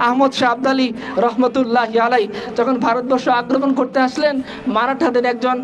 আহমদ শাহ আবদালি রহমতুল্লাহ আলাই যখন ভারতবর্ষ আক্রমণ করতে আসলেন মারাঠাদের একজন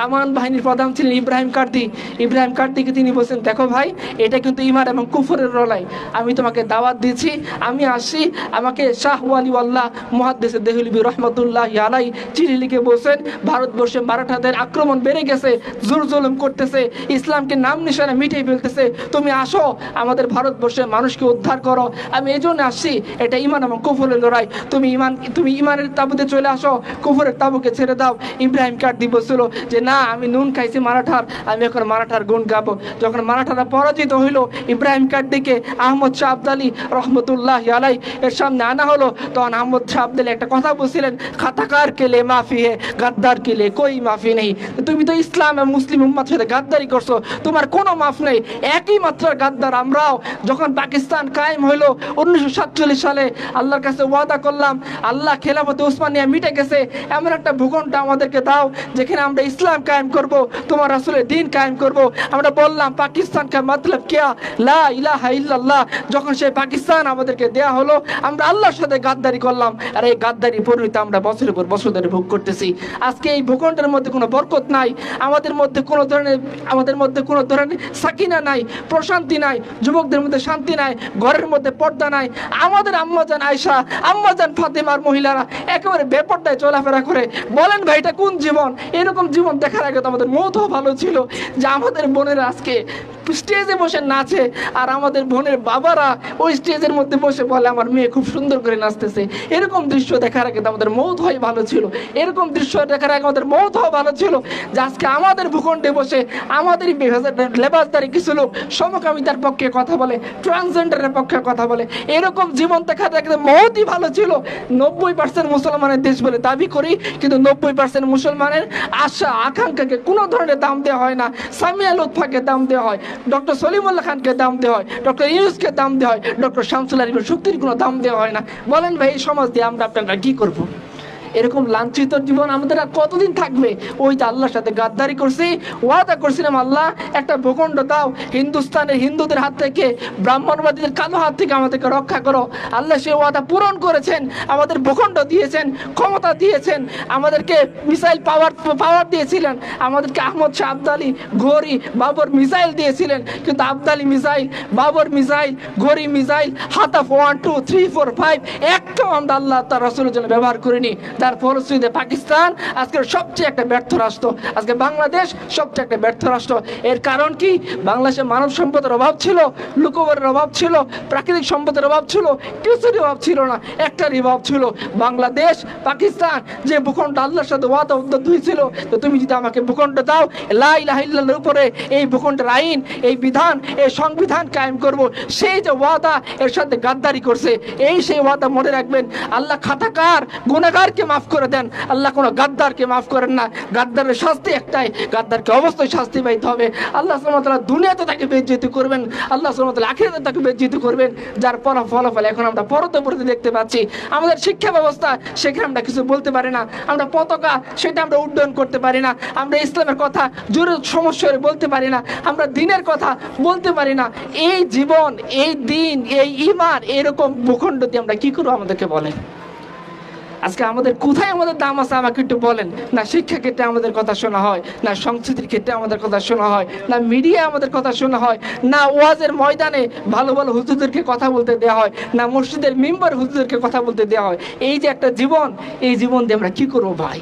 কামান বাহিনীর প্রধান ছিলেন ইব্রাহিম কার্তি ইব্রাহিম কার্তিকে তিনি বলছেন, দেখো ভাই, এটা কিন্তু ইমান এবং কুফরের রলাই আমি তোমাকে দাওয়াত দিচ্ছি আমি আসি আমাকে শাহ ওয়ালি আল্লাহ মহাদ্দেশে দেহলিবি রহমতুল্লাহ আলাই চিঠি লিখে বলছেন, ভারতবর্ষে মারাঠাদের আক্রমণ বেড়ে গেছে জোর জুলুম করতেছে, ইসলামকে নাম নিশানা মিটিয়ে ফেলতেছে। তুমি আসো, আমাদের ভারতবর্ষের মানুষকে উদ্ধার করো। আমি এই জন্য আসছি, এটা ইমান এবং কুফরের লড়াই। তুমি ইমান তুমি ইমানের তাবুতে চলে আসো, কুফরের তাবুকে ছেড়ে দাও। ইব্রাহিম কার্দি বলছিল যে না আমি নুন খাইছি মারাঠার, আমি এখন মারাঠার গুণ গাবো। যখন মারাঠারা পরাজিত হইল, ইব্রাহিম কার্দিকে আহমদ শাহ আবদালি রহমতুল্লাহ আলাই এর সামনে আনা হলো, তখন আহমদ শাহ আবদালি একটা কথা বলছিলেন, খাতাকার কেলে মাফি হে, গাদ্দার কেলে কই মাফি নেই? তুমি তো ইসলাম এবং মুসলিম উম্মার সাথে গাদ্দারি করছ, তোমার কোনো মাফ নেই। একই মাত্র গাদ্দার আমরাও, যখন পাকিস্তান কায়েম হইল, উনিশশো সাতচল্লিশ সালে আল্লাহর কাছে ওয়াদা করলাম, আল্লাহ খেলাফতে উসমানিয়া মিটে গেছে, এমন একটা ভূখণ্ড আমাদেরকে দাও, যেখানে আমরা ইসলাম কায়েম করব, তোমার আসলে দিন কায়েম করব। আমরা বললাম, পাকিস্তান কা মতলব কিয়া? লা ইলাহা ইল্লাল্লাহ। যখন সেই পাকিস্তান আমাদেরকে দেয়া হলো, আমরা আল্লাহর সাথে গাদ্দারি করলাম। আর এই গাদ্দারি পরিণতি আমরা বছরের পর বছর ধরে ভোগ করতেছি। আজকে এই ভূখণ্ডের মধ্যে কোনো বরকত নাই। আমাদের মধ্যে কোনো ধরনের, আমাদের মধ্যে কোনো ধরনের সাকিনা নাই, প্রশান্তি নাই, যুবকদের মধ্যে শান্তি নাই, ঘরের মধ্যে পর্দা নাই। আমাদের আম্মাজান আয়সা আম্মাজান ফাতেমার মহিলারা একেবারে বেপর্দায় চলাফেরা করে। বলেন ভাই, এটা কোন জীবন? এরকম জীবন দেখার আগে তো আমাদের মতো ভালো ছিল যে আমাদের বোনের আজকে স্টেজে বসে নাচে। আর আমাদের বোনের বাবারা ওই স্টেজের মধ্যে বসে বলে, আমার মেয়ে খুব সুন্দর করে নাচতেছে। এরকম দৃশ্য দেখার আগে আমাদের মৌত হয় ভালো ছিল। এরকম দৃশ্য দেখার আগে আমাদের মৌত হওয়া ভালো ছিল যে আজকে আমাদের ভূখণ্ডে বসে আমাদেরই লেবাসদারি কিছু লোক সমকামিতার পক্ষে কথা বলে, ট্রান্সজেন্ডারের পক্ষে কথা বলে। এরকম জীবন দেখার আগে মহতই ভালো ছিল। নব্বই পার্সেন্ট মুসলমানের দেশ বলে দাবি করি, কিন্তু নব্বই পার্সেন্ট মুসলমানের আশা, আকাঙ্ক্ষাকে কোনো ধরনের দাম দেওয়া হয় না। সামিয়া লুৎফাকে দাম দেওয়া হয়। ডক্টর সলিমুল্লাহ খানকে দাম দেওয়া হয়, ডক্টর ইউনুসকে দাম দেওয়া হয়, ডক্টর শামসুল আলিমের শক্তির কোনো দাম দেওয়া হয় না। বলেন ভাই, এই সমাজ দিয়ে আমরা আপনারা কী করব? এরকম লাঞ্ছিত জীবন আমাদের আর কতদিন থাকবে? ওই তো আল্লাহর সাথে গাদ্দারি করছি, ওয়াদা করছিলাম আল্লাহ একটা ভূখণ্ড দাও, হিন্দুস্তানের হিন্দুদের হাত থেকে, ব্রাহ্মণবাদীদের কালো হাত থেকে আমাদেরকে রক্ষা করো। আল্লাহ সে ওয়াদা পূরণ করেছেন, আমাদের ভূখণ্ড দিয়েছেন, ক্ষমতা দিয়েছেন, আমাদেরকে মিসাইল পাওয়ার পাওয়ার দিয়েছিলেন, আমাদেরকে আহমদ শাহ আবদালি ঘড়ি, বাবর মিসাইল দিয়েছিলেন, কিন্তু আবদালি মিসাইল, বাবর মিসাইল, ঘড়ি missile Hatf one, two, three, four, five, একটাও আমরা আল্লাহ তার রসুলের জন্য ব্যবহার করিনি। তার ফলশ্রুতিতে পাকিস্তান আজকের সবচেয়ে একটা ব্যর্থ রাষ্ট্র। আজকে বাংলাদেশ সবচেয়ে একটা ব্যর্থ রাষ্ট্র। এর কারণ কি? বাংলাদেশে মানব সম্পদের অভাব ছিল, লোকবরের অভাব ছিল, প্রাকৃতিক সম্পদের অভাব ছিল, কিছুরই অভাব ছিল না, একটারই অভাব ছিল বাংলাদেশ, পাকিস্তান। যে ভূখণ্ড আল্লাহর সাথে ওয়াদা উদ্যোগ হয়েছিল, তো তুমি যদি আমাকে ভূখণ্ড দাও লাই লাহিল্লার উপরে এই ভূখণ্ডের আইন, এই বিধান, এই সংবিধান কায়েম করব। সেই যে ওয়াদা এর সাথে গাদ্দারি করছে, এই সেই ওয়াদা মনে রাখবেন, আল্লাহ খাতাকার গুণাগারকে মাফ করে দেন। আল্লাহ কোনো গাদ্দারকে মাফ করেন না। গাদ্দারের শাস্তি একটাই। গাদ্দারকে অবশ্যই শাস্তি পাইতে হবে। আল্লাহ সালামতাল্লাহ দুনিয়াতে তাকে বেজ্জিত করবেন। আল্লাহ সালামতাল্লাহ আখিরাতে তাকে বেজ্জিত করবেন। যার ফল ফলাফল এখন আমরা পরতে পরতে দেখতে পাচ্ছি। আমাদের শিক্ষা ব্যবস্থা সেখানে আমরা কিছু বলতে পারি না। আমরা পতাকা সেটা আমরা উড্ডয়ন করতে পারি না। আমরা ইসলামের কথা জোরে সমস্যা বলতে পারি না। আমরা দিনের কথা বলতে পারি না। এই জীবন, এই দিন, এই ইমান এরকম ভূখণ্ড দিয়ে আমরা কি করব আমাদেরকে বলেন? আজকে আমাদের কোথায় আমাদের দাম আছে আমাকে একটু বলেন? না শিক্ষা ক্ষেত্রে আমাদের কথা শোনা হয়, না সংস্কৃতির ক্ষেত্রে আমাদের কথা শোনা হয়, না মিডিয়া আমাদের কথা শোনা হয়, না ওয়াজের ময়দানে ভালো ভালো হুজুরদেরকে কথা বলতে দেওয়া হয়, না মসজিদের মেম্বার হুজুরদেরকে কথা বলতে দেওয়া হয়। এই যে একটা জীবন, এই জীবন দিয়ে আমরা কী করব ভাই?